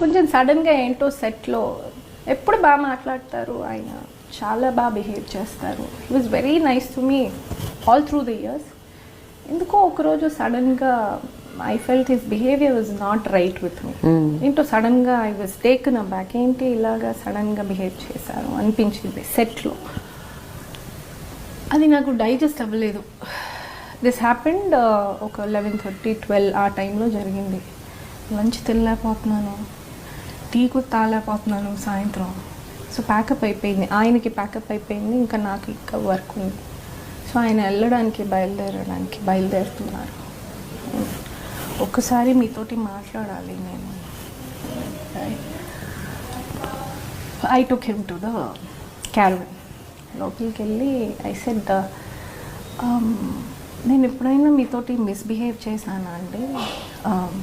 కొంచెం సడన్గా ఏంటో సెట్లో ఎప్పుడు బాగా మాట్లాడతారు ఆయన? చాలా బాగా బిహేవ్ చేస్తారు. He was very nice to me all through the years ఎందుకో ఒకరోజు సడన్గా I felt his behaviour was not right with me ఏంటో సడన్గా I was taken aback ఏంటి ఇలాగా సడన్గా బిహేవ్ చేశారు అనిపించింది సెట్లో అది నాకు డైజెస్ట్ అవ్వలేదు. దిస్ హ్యాపెండ్ ఒక లెవెన్ థర్టీ ట్వెల్వ్ ఆ టైంలో జరిగింది. లంచ్ తినలేకపోతున్నాను టీ కూడా తాగలేకపోతున్నాను సాయంత్రం. సో ప్యాకప్ అయిపోయింది. ఆయనకి ప్యాకప్ అయిపోయింది. ఇంకా నాకు ఇంకా వర్క్ ఉంది. సో ఆయన వెళ్ళడానికి బయలుదేరడానికి బయలుదేరుతున్నారు. ఒక్కసారి మీతోటి మాట్లాడాలి నేను. I took him to the caravan లోపలికి వెళ్ళి ఐ సెడ్ ద నేను ఎప్పుడైనా మీతోటి మిస్బిహేవ్ చేశానా అండి? Um,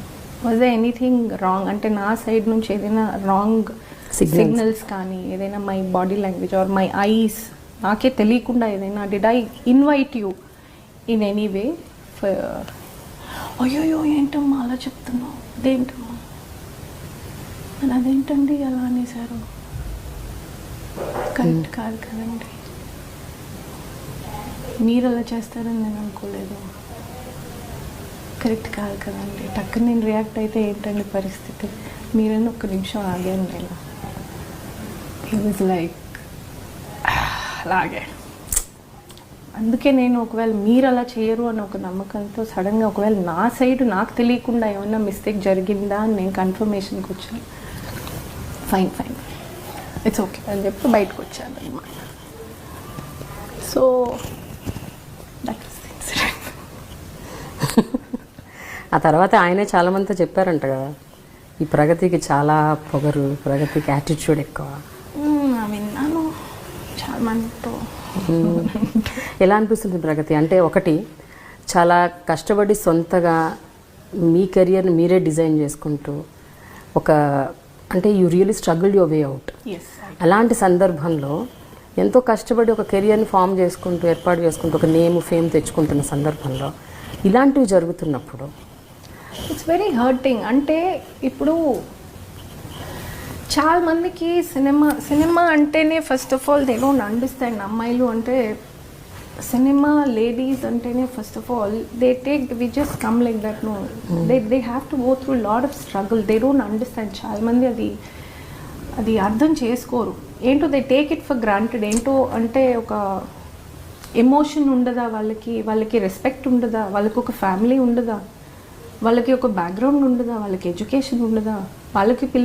వాజ్ ఎనీథింగ్ రాంగ్ అంటే నా సైడ్ నుంచి ఏదైనా రాంగ్. సిగ్నల్స్ కానీ ఏదైనా my body language or my eyes నాకే తెలియకుండా ఏదైనా did I invite you in any way అయ్యోయ్యో ఏంటమ్మా అలా చెప్తున్నావు? అదేంటమ్మా మరి అదేంటండి అలా అనేసారు కరెక్ట్ కాదు కదండి. మీరు అలా చేస్తారని నేను అనుకోలేదు. కరెక్ట్ కాదు కదండి. టక్కు నేను రియాక్ట్ అయితే ఏంటండి పరిస్థితి? మీరని ఒక్క నిమిషం ఆగాను నేను ఈ వాజ్ లైక్ అలాగే. అందుకే నేను ఒకవేళ మీరు అలా చేయరు అని ఒక నమ్మకంతో సడన్గా ఒకవేళ నా సైడ్ నాకు తెలియకుండా ఏమన్నా మిస్టేక్ జరిగిందా అని నేను కన్ఫర్మేషన్కి వచ్చాను. ఫైన్ ఫైన్ ఇట్స్ ఓకే అని చెప్పి బయటకు వచ్చాను అనమాట సో ఆ తర్వాత ఆయనే చాలా మందితో చెప్పారంట కదా ఈ ప్రగతికి చాలా పొగరు ప్రగతికి యాటిట్యూడ్ ఎక్కువ. విన్నాను. చాలా మందితో ఎలా అనిపిస్తుంది ప్రగతి? అంటే ఒకటి చాలా కష్టపడి సొంతగా మీ కెరియర్ని మీరే డిజైన్ చేసుకుంటూ ఒక అంటే you really struggle your way out. అలాంటి సందర్భంలో ఎంతో కష్టపడి ఒక కెరియర్ని ఫామ్ చేసుకుంటూ ఏర్పాటు చేసుకుంటూ ఒక నేమ్ ఫేమ్ తెచ్చుకుంటున్న సందర్భంలో ఇలాంటివి జరుగుతున్నప్పుడు ఇట్స్ వెరీ హర్టింగ్ అంటే ఇప్పుడు చాలా మందికి సినిమా సినిమా అంటేనే first of all they don't understand అమ్మాయిలు అంటే సినిమా లేడీస్ అంటేనే first of all they take we just come like that no they they have to go through lot of struggle they don't understand చాలా మంది అది అది అర్థం చేసుకోరు. ఏంటో they take it for granted ఏంటో అంటే ఒక ఎమోషన్ ఉండదా వాళ్ళకి? వాళ్ళకి రెస్పెక్ట్ ఉండదా? వాళ్ళకి ఒక ఫ్యామిలీ ఉండదా? వాళ్ళకి ఒక బ్యాక్గ్రౌండ్ ఉండదా? వాళ్ళకి ఎడ్యుకేషన్ ఉండదా? వాళ్ళకి పిల్ల